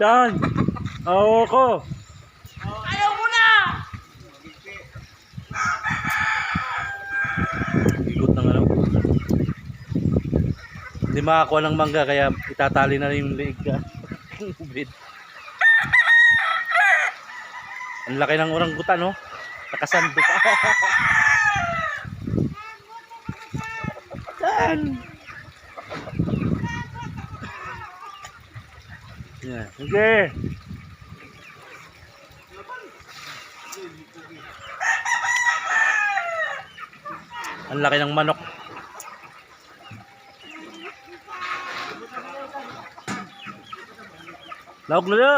Saan? Oo ko. Ayaw mo na! Ikot ng ano. Hindi makakuha ng mangga kaya itatali na yung leeg ka. Ubid. Ang laki ng oranggutan no. Nakasando pa. Saan? Yan. Sige. Ang laki ng manok. Laog na na.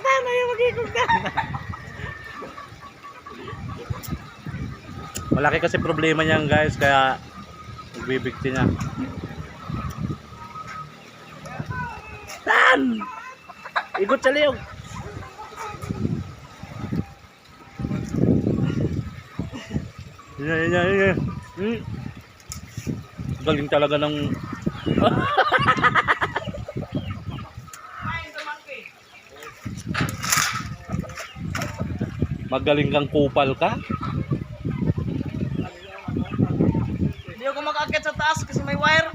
Na na yung magiging na. Malaki kasi problema niyan guys kaya nagbibigti niya. Saan? Ikot sa liyog. Yan, yan, yan, yan. Hmm. Galing talaga ng... Magaling kang kupal ka? Hindi ako makakit sa taas kasi may wire.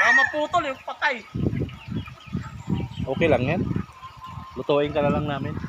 Baka maputol yung patay. Okay lang yan. Lutuin ka na lang namin.